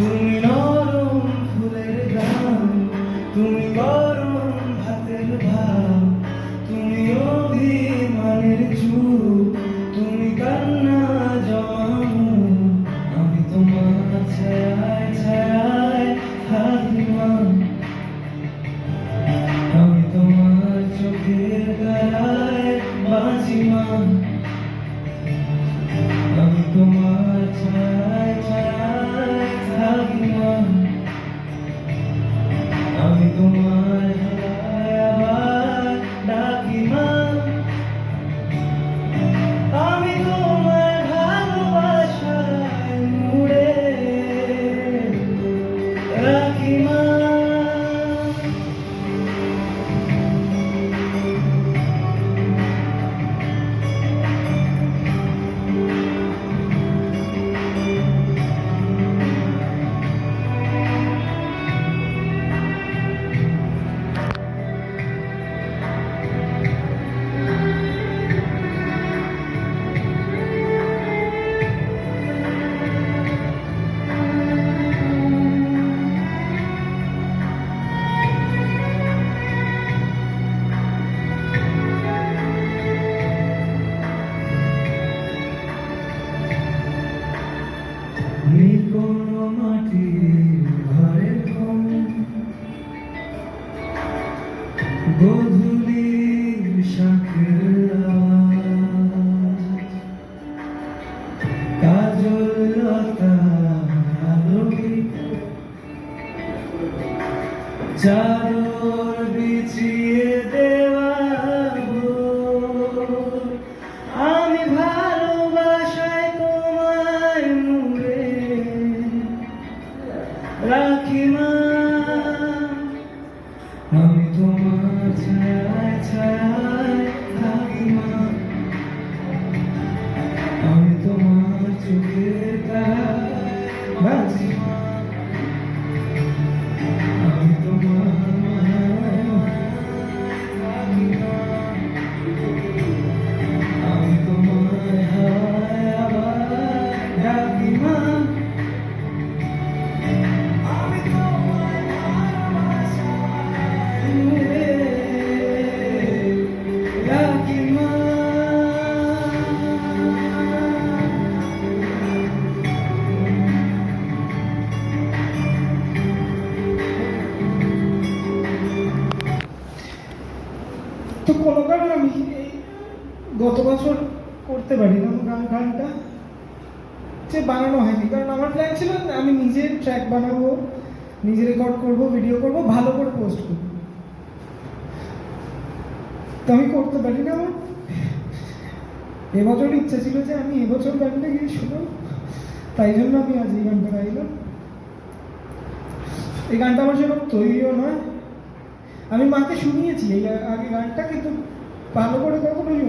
Boom. গধূলির শাখের কাজল লতা আলোকিত। চাদর বিছিয়ে দেওয়া আমি তোমার ছায় ছায় আমি তোমার চোখের তারা গত বছর করতে পারি না গান গানটা যে বানানো হয়নি। কারণ আমার প্ল্যান ছিল আমি নিজে ট্র্যাক বানাবো, নিজে রেকর্ড করব ভিডিও করব, ভালো করে পোস্ট করব। তো আমি করতে পারি না আমার এবছর ইচ্ছা ছিল যে আমি এবছর গানটা গিয়ে শুনলাম তাই জন্য আমি আজ এই গানটা গাইলাম। এই গানটা আমার সেরকম তৈরিও নয়। আমি মাকে শুনিয়েছি এই আগে গানটা, কিন্তু ভালো করে কখনোই